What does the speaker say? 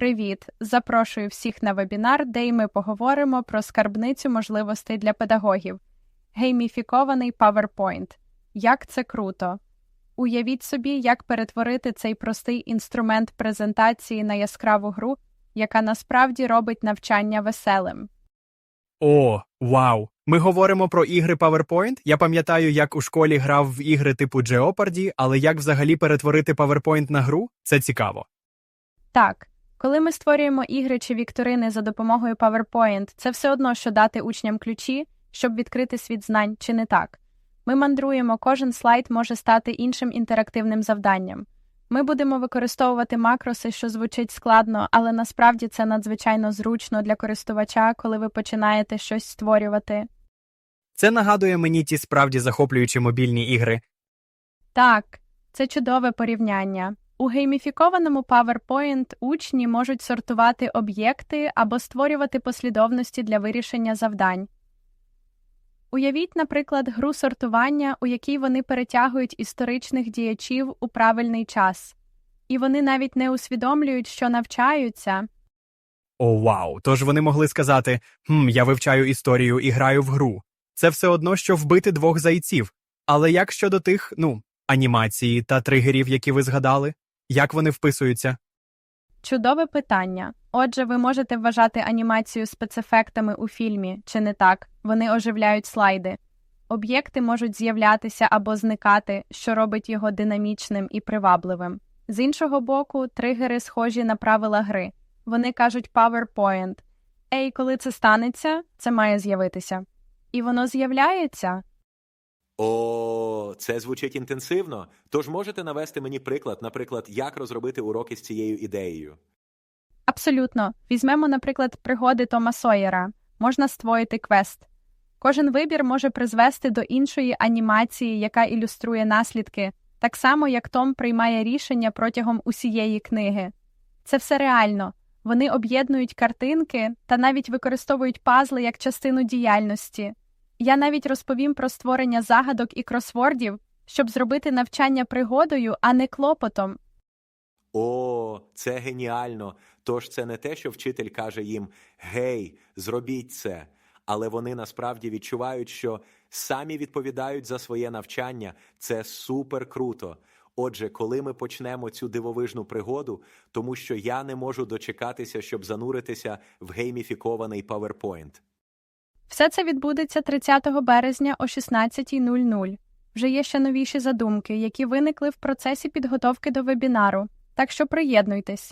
Привіт! Запрошую всіх на вебінар, де й ми поговоримо про скарбницю можливостей для педагогів. Гейміфікований PowerPoint. Як це круто! Уявіть собі, як перетворити цей простий інструмент презентації на яскраву гру, яка насправді робить навчання веселим. О, вау! Ми говоримо про ігри PowerPoint. Я пам'ятаю, як у школі грав в ігри типу Jeopardy, але як взагалі перетворити PowerPoint на гру це цікаво. Так, коли ми створюємо ігри чи вікторини за допомогою PowerPoint, це все одно, що дати учням ключі, щоб відкрити світ знань, чи не так. Ми мандруємо, кожен слайд може стати іншим інтерактивним завданням. Ми будемо використовувати макроси, що звучить складно, але насправді це надзвичайно зручно для користувача, коли ви починаєте щось створювати. Це нагадує мені ті справді захоплюючі мобільні ігри. Так, це чудове порівняння. У гейміфікованому PowerPoint учні можуть сортувати об'єкти або створювати послідовності для вирішення завдань. Уявіть, наприклад, гру сортування, у якій вони перетягують історичних діячів у правильний час, і вони навіть не усвідомлюють, що навчаються. О, вау! Тож вони могли сказати: хм, я вивчаю історію і граю в гру. Це все одно, що вбити двох зайців. Але як щодо тих, ну, анімації та тригерів, які ви згадали, як вони вписуються? Чудове питання. Отже, ви можете вважати анімацію спецефектами у фільмі, чи не так? Вони оживляють слайди. Об'єкти можуть з'являтися або зникати, що робить його динамічним і привабливим. З іншого боку, тригери схожі на правила гри. Вони кажуть PowerPoint. Ей, коли це станеться, це має з'явитися. І воно з'являється. О, це звучить інтенсивно. Тож можете навести мені приклад, наприклад, як розробити уроки з цією ідеєю. Абсолютно. Візьмемо, наприклад, пригоди Тома Сойера. Можна створити квест. Кожен вибір може призвести до іншої анімації, яка ілюструє наслідки, так само як Том приймає рішення протягом усієї книги. Це все реально. Вони об'єднують картинки та навіть використовують пазли як частину діяльності. Я навіть розповім про створення загадок і кросвордів, щоб зробити навчання пригодою, а не клопотом. О, це геніально. Тож це не те, що вчитель каже їм Гей, зробіть це. Але вони насправді відчувають, що самі відповідають за своє навчання. Це супер круто. Отже, коли ми почнемо цю дивовижну пригоду, тому що я не можу дочекатися, щоб зануритися в гейміфікований PowerPoint. Все це відбудеться 30 березня о 16.00. Вже є ще новіші задумки, які виникли в процесі підготовки до вебінару. Так що приєднуйтесь.